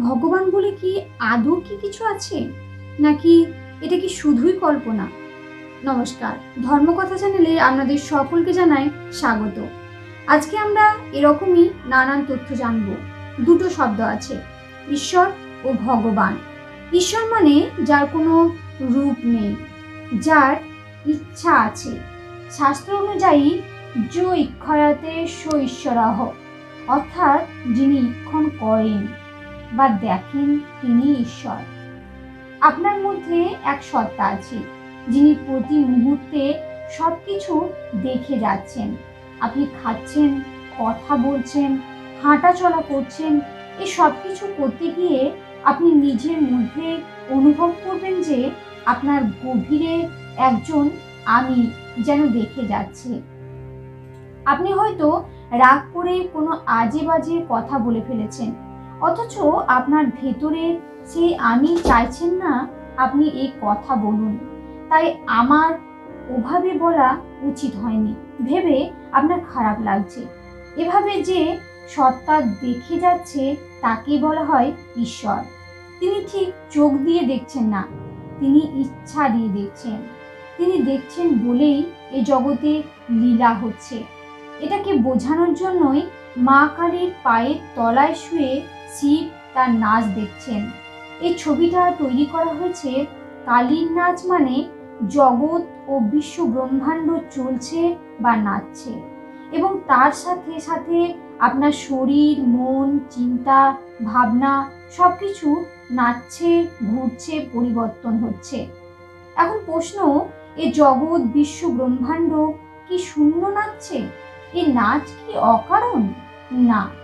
ভগবান বলে কি আদৌ কি কিছু আছে? নাকি এটা কি শুধুই কল্পনা? নমস্কার। ধর্মকথা চ্যানেলে আপনাদের সকলকে জানাই স্বাগত। আজকে আমরা এরকমই নানান তথ্য জানব। দুটো শব্দ আছে, ঈশ্বর ও ভগবান। ঈশ্বর মানে যার কোনো রূপ নেই, যার ইচ্ছা আছে। শাস্ত্র অনুযায়ী, যো ইক্ষয়াতে সো ঈশ্বরাহ, অর্থাৎ যিনি ইক্ষণ করেন। বা দেখেন তিনি ঈশ্বর। আপনার মধ্যে এক সত্তা আছে, যিনি প্রতি মুহূর্তে সব কিছু দেখে যাচ্ছেন। আপনি খাচ্ছেন, কথা বলছেন হাঁটা চলা করছেন এই সব কিছু করতে গিয়ে আপনি নিজের মধ্যে অনুভব করবেন যে আপনার গভীরে একজন আমি যেন দেখে যাচ্ছে। আপনি হয়তো রাগ করে কোনো আজে বাজে কথা বলে ফেলেছেন অথচ আপনার ভেতরের সেই আমি চাইছেন না, আপনি এই কথা বলুন। তাই আমার ওভাবে বলা উচিত হয়নি। ভেবে আপনার খারাপ লাগছে। এভাবে যে সত্তা দেখে যাচ্ছে, তাকে বলা হয় ঈশ্বর। তিনি ঠিক চোখ দিয়ে দেখছেন না, তিনি ইচ্ছা দিয়ে দেখছেন। তিনি দেখছেন বলেই এ জগতে লীলা হচ্ছে। এটাকে বোঝানোর জন্যই মা কালীর পায়ের তলায় শুয়ে শিব তার নাচ দেখছেন। এই ছবিটা তৈরি করা হয়েছে কালীর নাচ মানে জগৎ ও বিশ্ব ব্রহ্মাণ্ড চলছে বা নাচছে। এবং তার সাথে সাথে আপনার শরীর, মন, চিন্তা, ভাবনা সব কিছু নাচছে, ঘুরছে, পরিবর্তন হচ্ছে। এখন প্রশ্ন, এ জগৎ, বিশ্ব ব্রহ্মাণ্ড কি শূন্য নাচছে? এ নাচ কি অকারণ? না।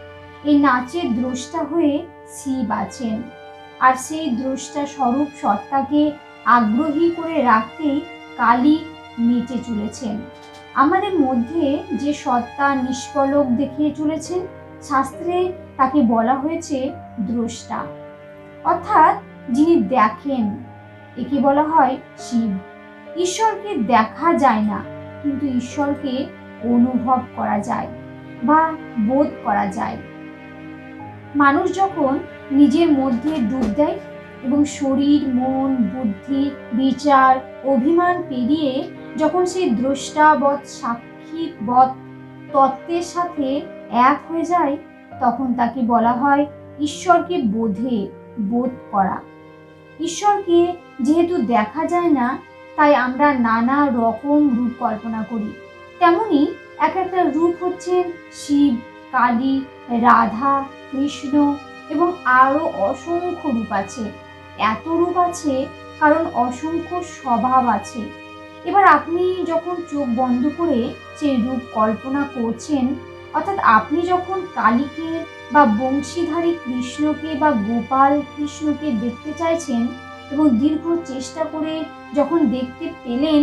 এই নাচের দ্রষ্টা হয়ে শিব আছেন। আর সেই দ্রষ্টা স্বরূপ সত্তাকে আগ্রহী করে রাখতেই কালী নেচে চলেছেন। আমাদের মধ্যে যে সত্তা নিষ্কলক দেখিয়ে চলেছেন, শাস্ত্রে তাকে বলা হয়েছে দ্রষ্টা। অর্থাৎ যিনি দেখেন, একে বলা হয় শিব। ঈশ্বরকে দেখা যায় না, কিন্তু ঈশ্বরকে অনুভব করা যায় বা বোধ করা যায়। মানুষ যখন নিজের মধ্যে ডুব দেয় এবং শরীর, মন, বুদ্ধি, বিচার, অভিমান পেরিয়ে যখন সেই দ্রষ্টাবৎ, সাক্ষীবৎ তত্ত্বের সাথে এক হয়ে যায়, তখন তাকে বলা হয় ঈশ্বরকে বোধে, বোধ করা। ঈশ্বরকে যেহেতু দেখা যায় না, তাই আমরা নানা রকম রূপ কল্পনা করি। তেমনি এক একটা রূপ হচ্ছেন শিব কালী, রাধা, কৃষ্ণ এবং আরও অসংখ্য রূপ আছে। এত রূপ আছে কারণ অসংখ্য স্বভাব আছে। এবার আপনি যখন চোখ বন্ধ করে সেই রূপ কল্পনা করছেন, অর্থাৎ আপনি যখন কালীকে বা বংশীধারী কৃষ্ণকে বা গোপাল কৃষ্ণকে দেখতে চাইছেন এবং দীর্ঘ চেষ্টা করে যখন দেখতে পেলেন,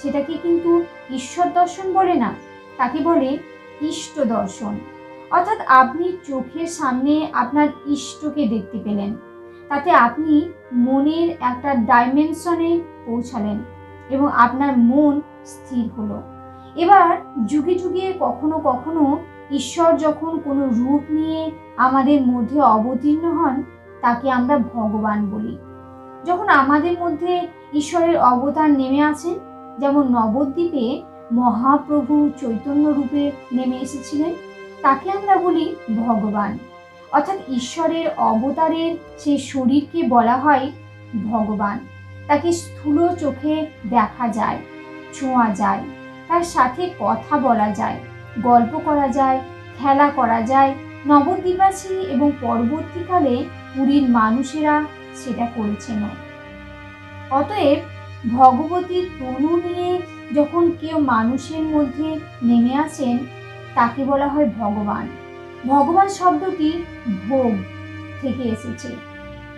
সেটাকে কিন্তু ঈশ্বর দর্শন বলে না, তাকে বলে ইষ্ট দর্শন। অর্থাৎ আপনি চোখের সামনে আপনার ইষ্টকে দেখতে পেলেন। তাতে আপনি মনের একটা ডাইমেনশনে পৌঁছালেন এবং আপনার মন স্থির হলো। এবার যুগে যুগে কখনো কখনো ঈশ্বর যখন কোনো রূপ নিয়ে আমাদের মধ্যে অবতীর্ণ হন, তাকে আমরা ভগবান বলি। যখন আমাদের মধ্যে ঈশ্বরের অবতার নেমে আসেন যেমন নবদ্বীপে মহাপ্রভু চৈতন্য রূপে নেমে এসেছিলেন তাকে আমরা বলি ভগবান। অর্থাৎ ঈশ্বরের অবতারের সেই শরীরকে বলা হয় ভগবান। তাকে স্থূল চোখে দেখা যায়, ছোঁয়া যায়, তার সাথে কথা বলা যায়, গল্প করা যায়, খেলা করা যায়। নবদ্বীপাসী এবং পরবর্তীকালে পুরীর মানুষেরা সেটা করেছেন। অতএব ভগবতীর তনু নিয়ে যখন কেউ মানুষের মধ্যে নেমে আসেন তাকে বলা হয় ভগবান। ভগবান শব্দটি ভোগ থেকে এসেছে।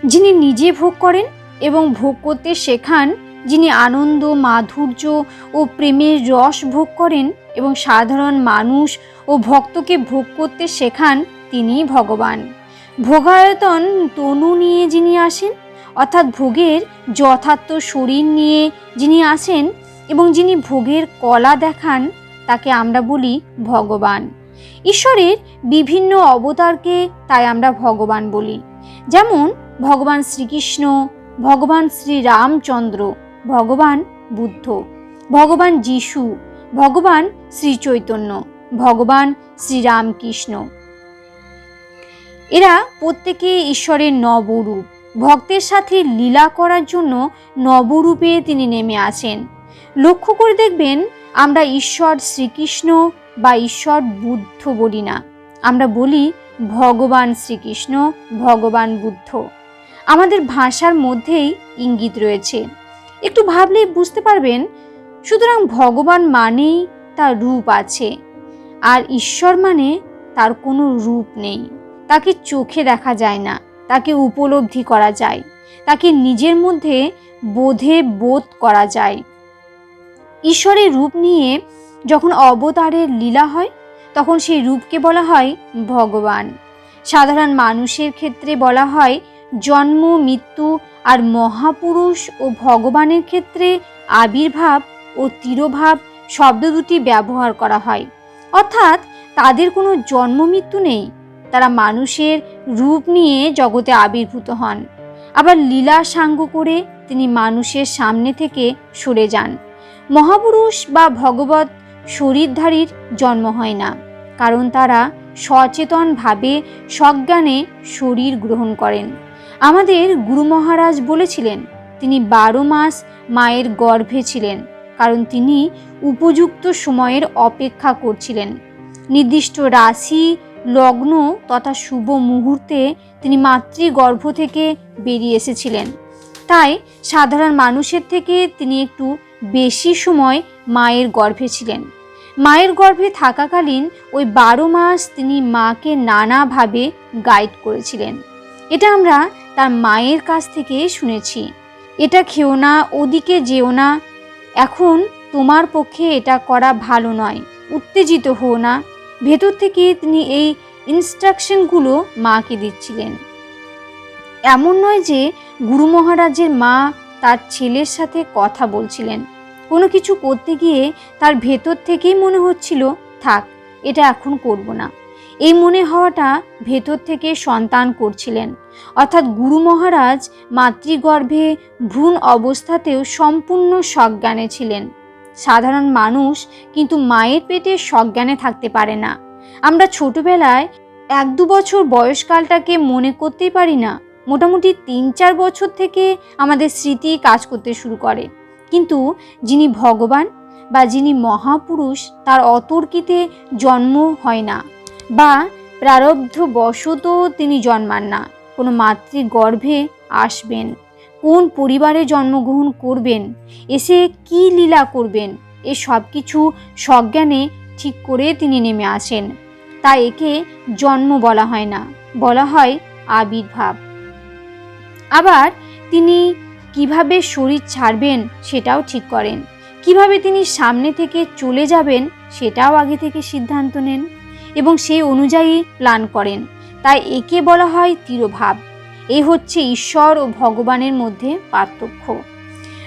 যিনি নিজে ভোগ করেন এবং ভোগ করতে শেখান, যিনি আনন্দ, মাধুর্য ও প্রেমের রস ভোগ করেন এবং সাধারণ মানুষ ও ভক্তকে ভোগ করতে শেখান তিনি ভগবান। ভোগায়তন তনু নিয়ে যিনি আসেন, অর্থাৎ ভোগের যথার্থ শরীর নিয়ে যিনি আসেন এবং যিনি ভোগের কলা দেখান তাকে আমরা বলি ভগবান। ঈশ্বরের বিভিন্ন অবতারকে তাই আমরা ভগবান বলি। যেমন, ভগবান শ্রীকৃষ্ণ, ভগবান শ্রী রামচন্দ্র ভগবান বুদ্ধ, ভগবান যিশু, ভগবান শ্রী চৈতন্য ভগবান শ্রীরামকৃষ্ণ। এরা প্রত্যেকে ঈশ্বরের নবরূপ। ভক্তের সাথে লীলা করার জন্য নবরূপে তিনি নেমে আসেন। লক্ষ্য করে দেখবেন আমরা ঈশ্বর শ্রীকৃষ্ণ বা ঈশ্বর বুদ্ধ বলি না। আমরা বলি ভগবান শ্রীকৃষ্ণ, ভগবান বুদ্ধ। আমাদের ভাষার মধ্যেই ইঙ্গিত রয়েছে। একটু ভাবলেই বুঝতে পারবেন, সুতরাং ভগবান মানেই তার রূপ আছে, আর ঈশ্বর মানে তার কোনো রূপ নেই। তাকে চোখে দেখা যায় না, তাকে উপলব্ধি করা যায়, তাকে নিজের মধ্যে বোধে বোধ করা যায়। ঈশ্বরের রূপ নিয়ে যখন অবতারের লীলা হয়, তখন সেই রূপকে বলা হয় ভগবান। সাধারণ মানুষের ক্ষেত্রে বলা হয় জন্ম, মৃত্যু আর মহাপুরুষ ও ভগবানের ক্ষেত্রে আবির্ভাব ও তিরোভাব শব্দ দুটি ব্যবহার করা হয়। অর্থাৎ তাদের কোনো জন্ম, মৃত্যু নেই। তারা মানুষের রূপ নিয়ে জগতে আবির্ভূত হন। আবার লীলা সাঙ্গ করে তিনি মানুষের সামনে থেকে সরে যান। মহাপুরুষ বা ভগবত শরীরধারীর জন্ম হয় না, কারণ তারা সচেতনভাবে সজ্ঞানে শরীর গ্রহণ করেন। আমাদের গুরু মহারাজ বলেছিলেন, তিনি বারো মাস মায়ের গর্ভে ছিলেন, কারণ তিনি উপযুক্ত সময়ের অপেক্ষা করছিলেন। নির্দিষ্ট রাশি, লগ্ন তথা শুভ মুহূর্তে তিনি মাতৃগর্ভ থেকে বেরিয়ে এসেছিলেন। তাই সাধারণ মানুষের থেকে তিনি একটু বেশি সময় মায়ের গর্ভে ছিলেন। মায়ের গর্ভে থাকাকালীন ওই বারো মাস তিনি মাকে নানাভাবে গাইড করেছিলেন। এটা আমরা তার মায়ের কাছ থেকে শুনেছি। এটা খেও না, ওদিকে যেও না। এখন তোমার পক্ষে এটা করা ভালো নয়, উত্তেজিত হও না। ভেতর থেকে তিনি এই ইনস্ট্রাকশনগুলো মাকে দিচ্ছিলেন। এমন নয় যে গুরু মহারাজের মা তার ছেলের সাথে কথা বলছিলেন। কোনো কিছু করতে গিয়ে তার ভেতর থেকেই মনে হচ্ছিল, থাক, এটা এখন করব না। এই মনে হওয়াটা ভেতর থেকে সন্তান করছিলেন। অর্থাৎ গুরু মহারাজ মাতৃগর্ভে ভ্রূণ অবস্থাতেও সম্পূর্ণ সজ্ঞানে ছিলেন। সাধারণ মানুষ কিন্তু মায়ের পেটে সজ্ঞানে থাকতে পারে না। আমরা ছোটবেলায় এক দু বছর বয়সকালটাকে মনে করতেই পারি না মোটামুটি তিন চার বছর থেকে আমাদের স্মৃতি কাজ করতে শুরু করে। কিন্তু যিনি ভগবান বা যিনি মহাপুরুষ, তার অতর্কিতে জন্ম হয় না বা প্রারব্ধ বশত তিনি জন্মান না। কোনো মাতৃগর্ভে আসবেন, কোন পরিবারে জন্মগ্রহণ করবেন, এসে কি লীলা করবেন, এ সব কিছু সজ্ঞানে ঠিক করে তিনি নেমে আসেন। তা একে জন্ম বলা হয় না, বলা হয় আবির্ভাব। আবার তিনি কীভাবে শরীর ছাড়বেন সেটাও ঠিক করেন। কীভাবে তিনি সামনে থেকে চলে যাবেন সেটাও আগে থেকে সিদ্ধান্ত নেন এবং সেই অনুযায়ী প্ল্যান করেন। তাই একে বলা হয় তিরোভাব। এই হচ্ছে ঈশ্বর ও ভগবানের মধ্যে পার্থক্য।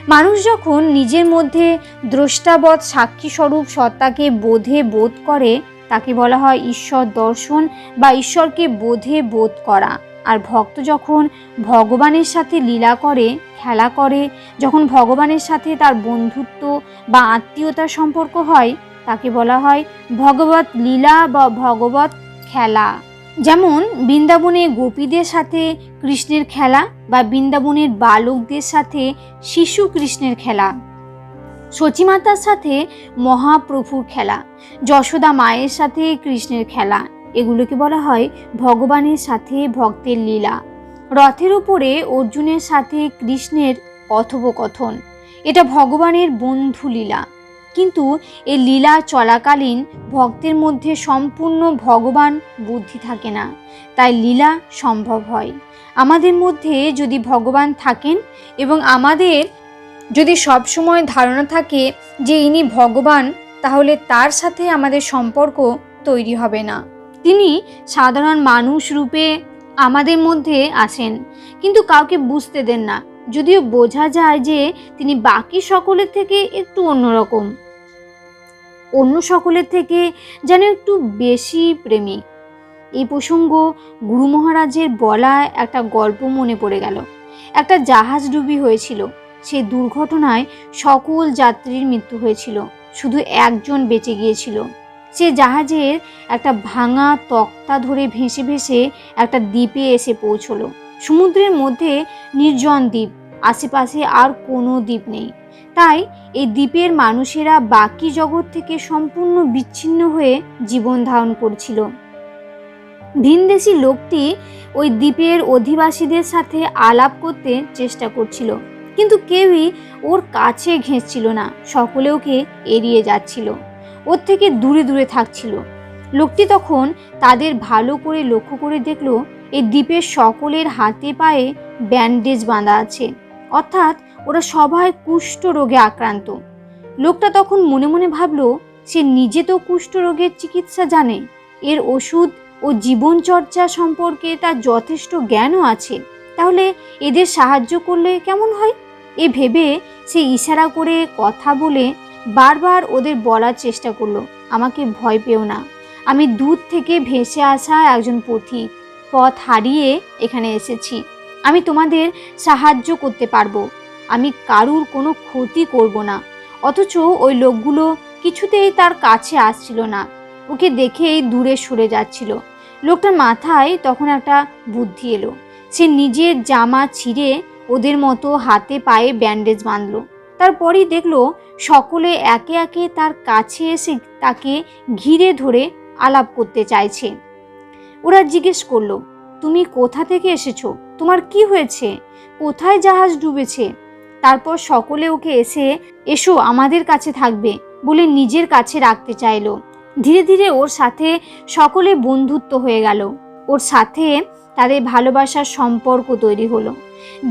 মানুষ যখন নিজের মধ্যে দ্রষ্টাবৎ সাক্ষীস্বরূপ সত্তাকে বোধে বোধ করে, তাকে বলা হয় ঈশ্বর দর্শন বা ঈশ্বরকে বোধে বোধ করা। আর ভক্ত যখন ভগবানের সাথে লীলা করে, খেলা করে, যখন ভগবানের সাথে তার বন্ধুত্ব বা আত্মীয়তার সম্পর্ক হয়, তাকে বলা হয় ভগবত লীলা বা ভগবত খেলা। যেমন বৃন্দাবনে গোপীদের সাথে কৃষ্ণের খেলা বা বৃন্দাবনের বালকদের সাথে শিশু কৃষ্ণের খেলা। সচিমাতার সাথে মহাপ্রভুর খেলা, যশোদা মায়ের সাথে কৃষ্ণের খেলা এগুলোকে বলা হয় ভগবানের সাথে ভক্তের লীলা। রথের উপরে অর্জুনের সাথে কৃষ্ণের কথোপকথন। এটা ভগবানের বন্ধু লীলা। কিন্তু এই লীলা চলাকালীন ভক্তের মধ্যে সম্পূর্ণ ভগবান বুদ্ধি থাকে না। তাই লীলা সম্ভব হয়। আমাদের মধ্যে যদি ভগবান থাকেন এবং আমাদের যদি সবসময় ধারণা থাকে যে ইনি ভগবান, তাহলে তার সাথে আমাদের সম্পর্ক তৈরি হবে না। তিনি সাধারণ মানুষ রূপে আমাদের মধ্যে আসেন কিন্তু কাউকে বুঝতে দেন না। যদিও বোঝা যায় যে তিনি বাকি সকলের থেকে একটু অন্যরকম। অন্য সকলের থেকে যেন একটু বেশি প্রেমিক। এই প্রসঙ্গ গুরু মহারাজের বলা একটা গল্প মনে পড়ে গেল। একটা জাহাজ ডুবি হয়েছিল। সেই দুর্ঘটনায় সকল যাত্রীর মৃত্যু হয়েছিল। শুধু একজন বেঁচে গিয়েছিল। সে জাহাজের একটা ভাঙা তক্তা ধরে ভেসে ভেসে একটা দ্বীপে এসে পৌঁছলো। সমুদ্রের মধ্যে নির্জন দ্বীপ, আশেপাশে আর কোনো দ্বীপ নেই। তাই এই দ্বীপের মানুষেরা বাকি জগৎ থেকে সম্পূর্ণ বিচ্ছিন্ন হয়ে জীবন ধারণ করছিল। ভিনদেশি লোকটি ওই দ্বীপের অধিবাসীদের সাথে আলাপ করতে চেষ্টা করছিল, কিন্তু কেউই ওর কাছে ঘেঁচছিল না সকলে ওকে এড়িয়ে যাচ্ছিল। ওর থেকে দূরে দূরে থাকছিল। লোকটি তখন তাদের ভালো করে লক্ষ্য করে দেখল, এই দ্বীপের সকলের হাতে পায়ে ব্যান্ডেজ বাঁধা আছে। অর্থাৎ ওরা সবাই কুষ্ঠ রোগে আক্রান্ত। লোকটা তখন মনে মনে ভাবলো, সে নিজে তো কুষ্ঠ রোগের চিকিৎসা জানে। এর ওষুধ ও জীবনচর্চা সম্পর্কে তার যথেষ্ট জ্ঞানও আছে। তাহলে এদের সাহায্য করলে কেমন হয়? এ ভেবে সে ইশারা করে কথা বলে বারবার ওদের বলার চেষ্টা করল। আমাকে ভয় পেও না। আমি দূর থেকে ভেসে আসা একজন পথিক। পথ হারিয়ে এখানে এসেছি। আমি তোমাদের সাহায্য করতে পারব। আমি কারুর কোনো ক্ষতি করব না। অথচ ওই লোকগুলো কিছুতেই তার কাছে আসছিল না। ওকে দেখেই দূরে সরে যাচ্ছিল। লোকটার মাথায় তখন একটা বুদ্ধি এলো। সে নিজের জামা ছিঁড়ে ওদের মতো হাতে পায়ে ব্যান্ডেজ বাঁধলো। তারপরই দেখল সকলে একে একে তার কাছে এসে তাকে ঘিরে ধরে আলাপ করতে চাইছে। ওরা জিজ্ঞেস করল, তুমি কোথা থেকে এসেছ? তোমার কি হয়েছে? কোথায় জাহাজ ডুবেছে? তারপর সকলে ওকে এসে, এসো, আমাদের কাছে থাকবে বলে নিজের কাছে রাখতে চাইলো। ধীরে ধীরে ওর সাথে সকলে বন্ধুত্ব হয়ে গেল। ওর সাথে তাদের ভালোবাসার সম্পর্ক তৈরি হলো।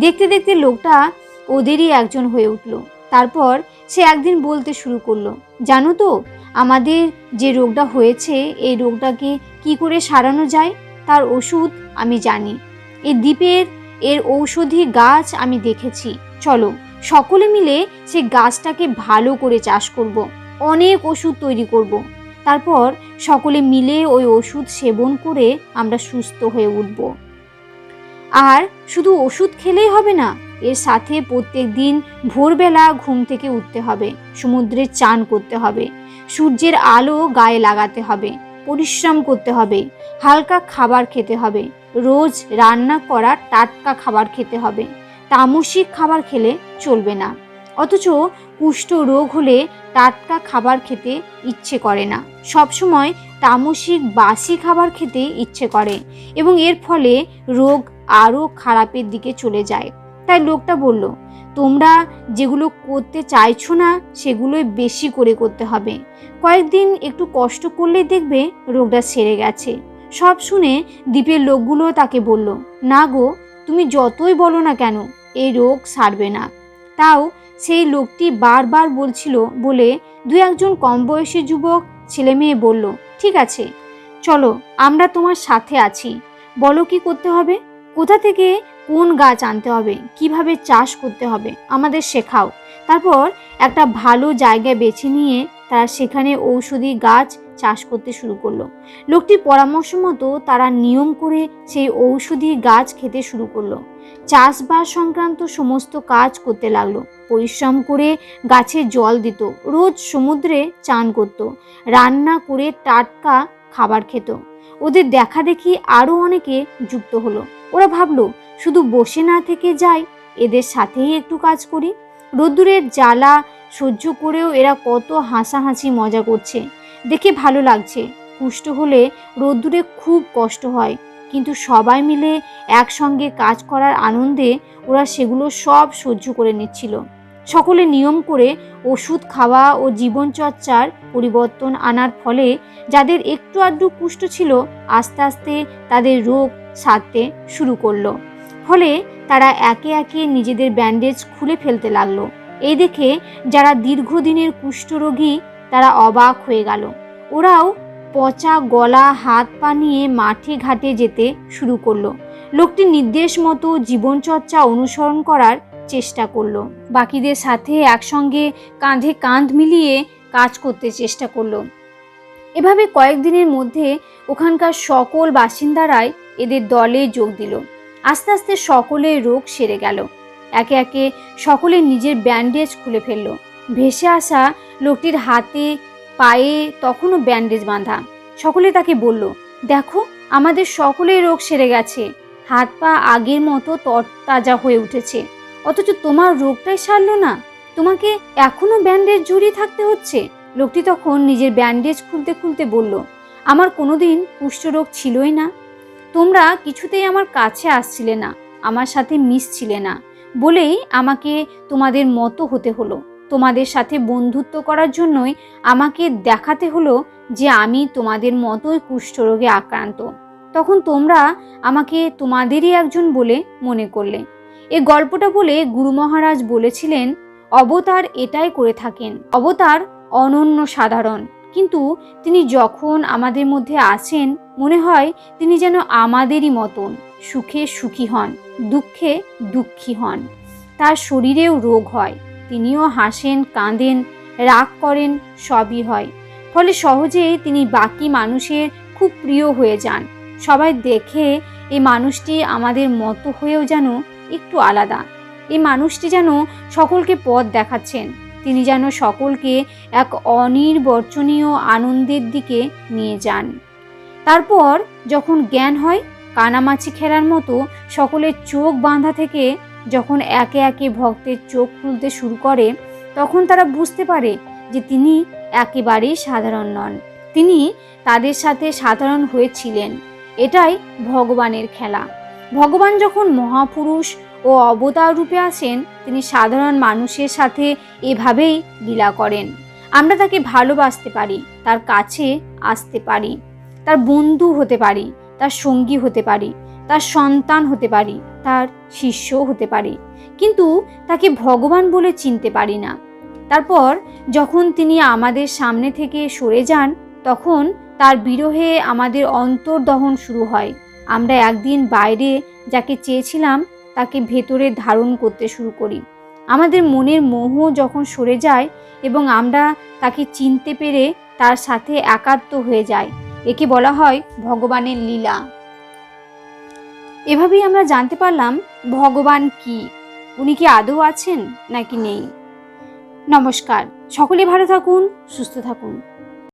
দেখতে দেখতে লোকটা ওদেরই একজন হয়ে উঠল। তারপর সে একদিন বলতে শুরু করল, জানো তো, আমাদের যে রোগটা হয়েছে, এই রোগটাকে কি করে সারানো যায় তার ওষুধ আমি জানি এই দ্বীপের এর ঔষধি গাছ আমি দেখেছি চলো, সকলে মিলে সে গাছটাকে ভালো করে চাষ করব। অনেক ওষুধ তৈরি করব। তারপর সকলে মিলে ওই ওষুধ সেবন করে আমরা সুস্থ হয়ে উঠব আর শুধু ওষুধ খেলেই হবে না এর সাথে প্রত্যেক দিন ভোরবেলা ঘুম থেকে উঠতে হবে, সমুদ্রে চান করতে হবে, সূর্যের আলো গায়ে লাগাতে হবে, পরিশ্রম করতে হবে, হালকা খাবার খেতে হবে, রোজ রান্না করা টাটকা খাবার খেতে হবে, তামসিক খাবার খেলে চলবে না, অথচ কুষ্ঠ রোগ হলে টাটকা খাবার খেতে ইচ্ছে করে না, সবসময় তামসিক বাসি খাবার খেতে ইচ্ছে করে এবং এর ফলে রোগ আরও খারাপের দিকে চলে যায়। তাই লোকটা বলল, তোমরা যেগুলো করতে চাইছো না, সেগুলোই বেশি করে করতে হবে। কয়েকদিন একটু কষ্ট করলেই দেখবে রোগটা সেরে গেছে সব শুনে দ্বীপের লোকগুলো তাকে বলল, না গো, তুমি যতই বলো না কেন, এই রোগ সারবে না তাও সেই লোকটি বারবার বলছিল বলে দু একজন কম বয়সী যুবক ছেলে মেয়ে বলল, ঠিক আছে, চলো আমরা তোমার সাথে আছি। বলো কি করতে হবে? কোথা থেকে কোন গাছ আনতে হবে, কীভাবে চাষ করতে হবে, আমাদের শেখাও। তারপর একটা ভালো জায়গা বেছে নিয়ে তারা সেখানে ঔষধি গাছ চাষ করতে শুরু করল। লোকটির পরামর্শ মতো তারা নিয়ম করে সেই ঔষধি গাছ খেতে শুরু করল। চাষবাস সংক্রান্ত সমস্ত কাজ করতে লাগল। পরিশ্রম করে গাছে জল দিত, রোজ সমুদ্রে চান করত, রান্না করে টাটকা খাবার খেত। ওদের দেখা দেখি আরও অনেকে যুক্ত হলো। ওরা ভাবলো শুধু বসে না থেকে যাই, এদের সাথেই একটু কাজ করি। রোদ্দুরের জ্বালা সহ্য করেও এরা কত হাসাহাসি মজা করছে। দেখে ভালো লাগছে। কুষ্ঠ হলে রোদ্দুরে খুব কষ্ট হয়। কিন্তু সবাই মিলে একসঙ্গে কাজ করার আনন্দে ওরা সেগুলো সব সহ্য করে নিচ্ছিল। সকলে নিয়ম করে ওষুধ খাওয়া ও জীবনচর্চার পরিবর্তন আনার ফলে যাদের একটু আধটু কুষ্ঠ ছিল, আস্তে আস্তে তাদের রোগ সারতে শুরু করল। ফলে তারা একে একে নিজেদের ব্যান্ডেজ খুলে ফেলতে লাগল। এই দেখে যারা দীর্ঘদিনের কুষ্ঠরোগী, তারা অবাক হয়ে গেল। ওরাও পচা গলা, হাত পা নিয়ে মাঠে ঘাটে যেতে শুরু করল। লোকটির নির্দেশ মতো জীবনচর্চা অনুসরণ করার চেষ্টা করল। বাকিদের সাথে একসঙ্গে কাঁধে কাঁধ মিলিয়ে কাজ করতে চেষ্টা করল। এভাবে কয়েকদিনের মধ্যে ওখানকার সকল বাসিন্দারাই এদের দলে যোগ দিল। আস্তে আস্তে সকলের রোগ সেরে গেল। একে একে সকলে নিজের ব্যান্ডেজ খুলে ফেলল। ভেসে আসা লোকটির হাতে, পায়ে তখনও ব্যান্ডেজ বাঁধা। সকলে তাকে বলল, দেখো, আমাদের সকলের রোগ সেরে গেছে। হাত পা আগের মতো তরতাজা হয়ে উঠেছে। অথচ তোমার রোগটাই সারলো না। তোমাকে এখনও ব্যান্ডেজ জড়িয়ে থাকতে হচ্ছে। লোকটি তখন নিজের ব্যান্ডেজ খুলতে খুলতে বলল, আমার কোনোদিন কুষ্ঠরোগ ছিলই না। তোমরা কিছুতেই আমার কাছে আসছিলে না, আমার সাথে মিশছিলে না বলেই আমাকে তোমাদের মতো হতে হলো। তোমাদের সাথে বন্ধুত্ব করার জন্যই আমাকে দেখাতে হলো যে আমি তোমাদের মতোই কুষ্ঠরোগে আক্রান্ত। তখন তোমরা আমাকে তোমাদেরই একজন বলে মনে করলে। এ গল্পটা বলে গুরু মহারাজ বলেছিলেন, অবতার এটাই করে থাকেন। অবতার অনন্য সাধারণ। কিন্তু তিনি যখন আমাদের মধ্যে আসেন মনে হয় তিনি যেন আমাদেরই মতন, সুখে সুখী হন, দুঃখে দুঃখী হন। তার শরীরেও রোগ হয়, তিনিও হাসেন, কাঁদেন, রাগ করেন, সবই হয়। ফলে সহজেই তিনি বাকি মানুষের খুব প্রিয় হয়ে যান। সবাই দেখে এই মানুষটি আমাদের মতো হয়েও যেন একটু আলাদা। এই মানুষটি যেন সকলকে পথ দেখাচ্ছেন। তিনি যেন সকলকে এক অনির্বচনীয় আনন্দের দিকে নিয়ে যান। তারপর যখন জ্ঞান হয়, কানামাছি খেলার মতো সকলের চোখ বাঁধা থেকে যখন একে একে ভক্তের চোখ খুলতে শুরু করে, তখন তারা বুঝতে পারে যে তিনি একেবারেই সাধারণ নন। তিনি তাদের সাথে সাধারণ হয়েছিলেন। এটাই ভগবানের খেলা। ভগবান যখন মহাপুরুষ ও অবতার রূপে আসেন তিনি সাধারণ মানুষের সাথে এভাবেই লীলা করেন। আমরা তাকে ভালোবাসতে পারি, তার কাছে আসতে পারি, তার বন্ধু হতে পারি, তার সঙ্গী হতে পারি, তার সন্তান হতে পারি, তার শিষ্যও হতে পারি। কিন্তু তাকে ভগবান বলে চিনতে পারি না। তারপর যখন তিনি আমাদের সামনে থেকে সরে যান, তখন তার বিরহে আমাদের অন্তর্দহন শুরু হয়। আমরা একদিন বাইরে যাকে চেয়েছিলাম তাকে ভেতরে ধারণ করতে শুরু করি। আমাদের মনের মোহ যখন সরে যায় এবং আমরা তাকে চিনতে পেরে তার সাথে একাত্ম হয়ে যায় একে বলা হয় ভগবানের লীলা। এভাবেই আমরা জানতে পারলাম ভগবান কি? উনি কি আদৌ আছেন নাকি নেই? নমস্কার, সকলে ভালো থাকুন, সুস্থ থাকুন।